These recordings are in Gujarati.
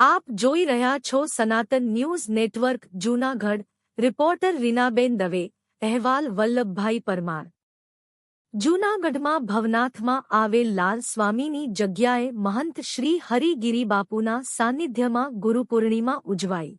આપ જોઈ રહ્યા છો Sanatan news network, Junagadh. Reporter Rinaben Dave. અહેવાલ, વલ્લભભાઈ પરમાર. જૂનાગઢમાં ભવનાથમાં આવેલ લાલ સ્વામીની જગ્યાએ મહંત શ્રી હરિગીરી બાપુના સાનિધ્યમાં ગુરુપૂર્ણિમા ઉજવાઈ.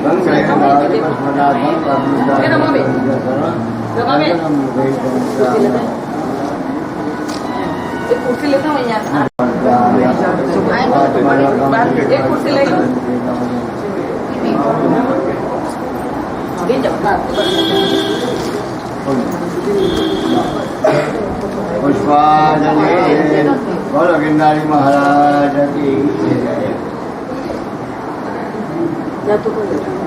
शासन को गए ना मतलब बाबरा चल ये ले एक कुर्सी लेता हूँ यहाँ एक कुर्सी ले लो अभी जाओ पुष्पांजलि बोलो गिरनारी महाराज की Ya tuvo el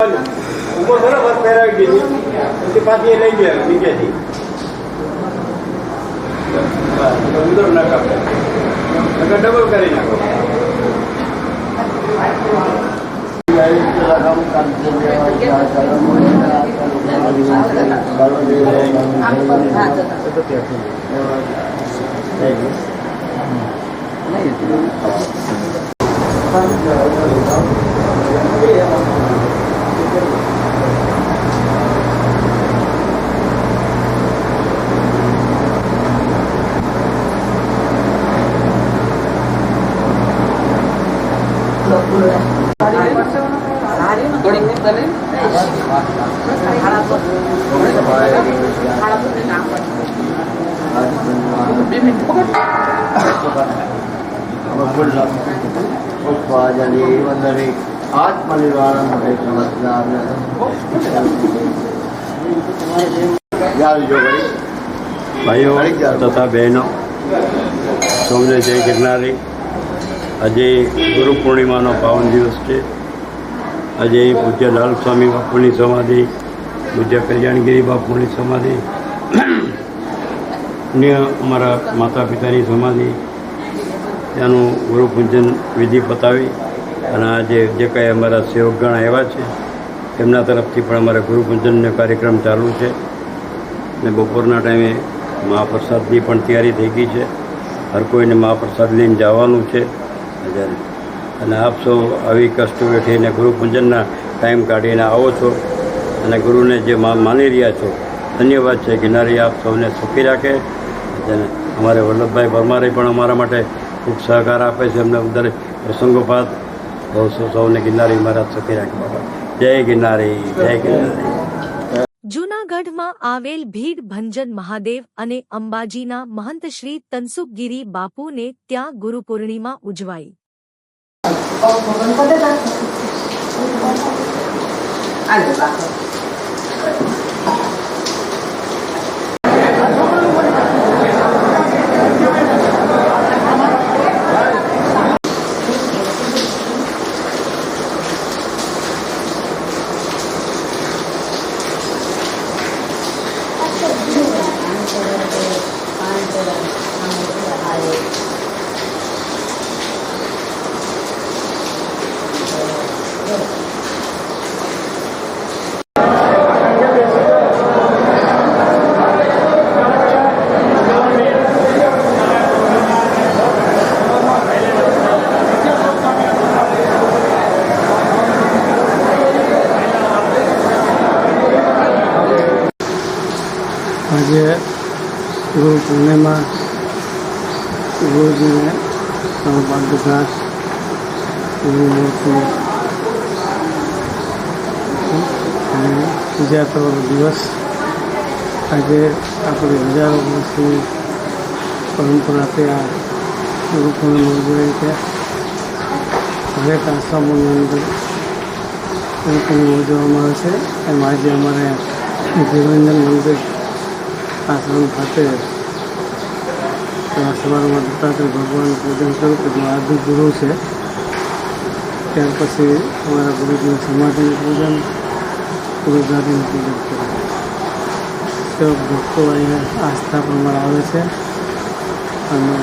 Thank you. ઉંમર બરાબર પહેરાવી દીધી. પછી પાછી એ લઈ ગયા નીચેથી ઉંદર ના કાપે ડબલ કરી નાખો. થોડીક વંદને આત્મનિર્વાણ ભાઈઓ તથા બહેનો સૌને જય ગિરનારી. આજે ગુરુ પૂર્ણિમાનો પાવન દિવસ છે. આજે પૂજ્ય લાલ સ્વામી બાપુની સમાધિ પૂજ્ય કલ્યાણગીરી બાપુની સમાધિ અન્ય અમારા માતા પિતાની સમાધિ ત્યાંનું ગુરુપૂજન વિધિ પતાવી અને આજે જે કાંઈ અમારા સેવકગણ આવ્યા છે, એમના તરફથી પણ અમારા ગુરુપૂજનનો કાર્યક્રમ ચાલુ છે. ને બપોરના ટાઈમે મહાપ્રસાદની પણ તૈયારી થઈ ગઈ છે. હર કોઈને મહાપ્રસાદ લઈને જવાનું છે. અને આપ સૌ આવી કષ્ટ વેઠીને ગુરુપૂજનના ટાઈમ કાઢીને આવો છો અને ગુરુને જે માની રહ્યા છો, ધન્યવાદ છે. ગિરનારી આપ સૌને સુખી રાખે. અને અમારે વલ્લભભાઈ પરમારે પણ અમારા માટે ખૂબ સહકાર આપે છે એમને દરેક પ્રસંગોપાત બહુ સૌને ગિરનારી મહારાજ સખી રાખે બાબા જય ગિરનારી જય ગિરનારી. જૂનાગઢમાં આવેલ ભીડ ભંજન મહાદેવ અને અંબાજીના મહંત શ્રી તનસુખગીરી બાપુને ત્યાં ગુરુ પૂર્ણિમા ઉજવાઈ. આલે આજે ગુરુ પૂર્ણિમા, ગુરુજીને બધા એવી મૂર્તિ. અને પૂજા કરવાનો દિવસ. આજે આપણે હજારો વર્ષની પરંપરાથી આ પૂર્ણિમા ઉજવાય છે. દરેક આશ્રમોની અંદર ગુરુકુળને ઉજવવામાં આવે છે. એમ આજે અમારે જીવનજન મંદિર આશ્રમ ખાતે ત્યાં સવારમાં દત્તાત્રેય ભગવાનનું પૂજન કર્યું કે જે આદિ ગુરુ છે. ત્યાર પછી અમારા ગુરુજીની સમાધિનું પૂજન ગુરુદાદીનું પૂજન કર્યું સેવક ભક્તો અહીંયા આસ્થા પ્રમાણે આવે છે. અને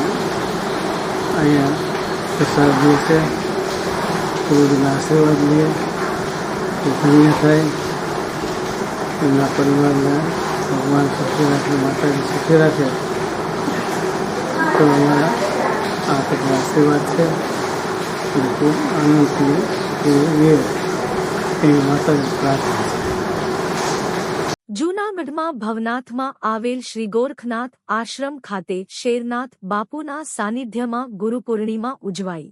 અહીંયા પ્રસાદ લે છે ગુરુજીના આશીર્વાદ લઈએ. ધન્ય થાય. એમના પરિવારને ભગવાન સુખી રાખે માતાજી સુખી રાખે તો અમારા આ કેટલા આશીર્વાદ છે. અને ખૂબ આનંદથી એ એ એવી માતાજી પ્રાર્થના છે. જૂનાગઢમાં ભવનાથમાં આવેલ શ્રી ગોરખનાથ આશ્રમ ખાતે શેરનાથ બાપુના સાનિધ્યમાં ગુરુપૂર્ણિમા ઉજવાઈ.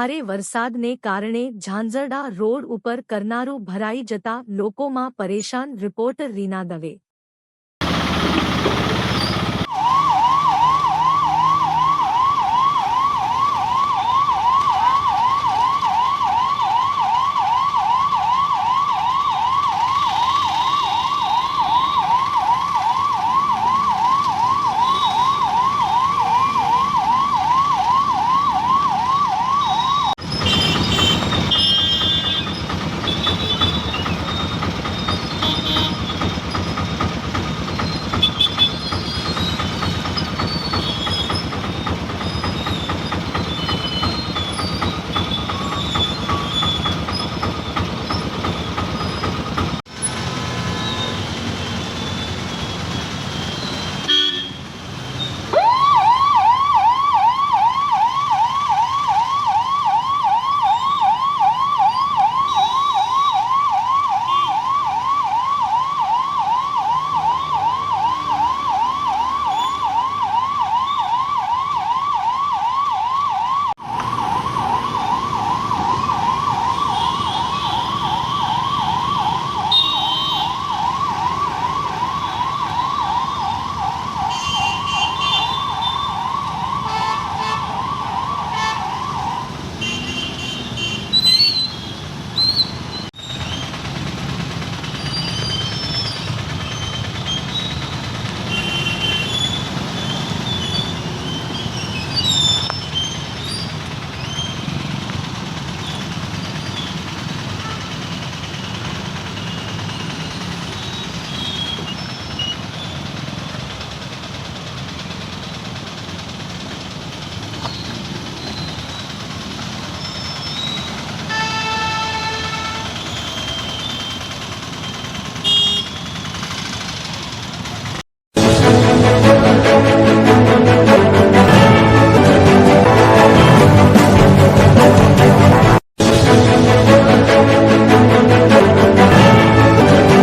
ભારે વરસાદને કારણે ઝાંઝરડા રોડ ઉપર કરનારું ભરાઈ જતા લોકોમાં પરેશાન રિપોર્ટર રીના દવે.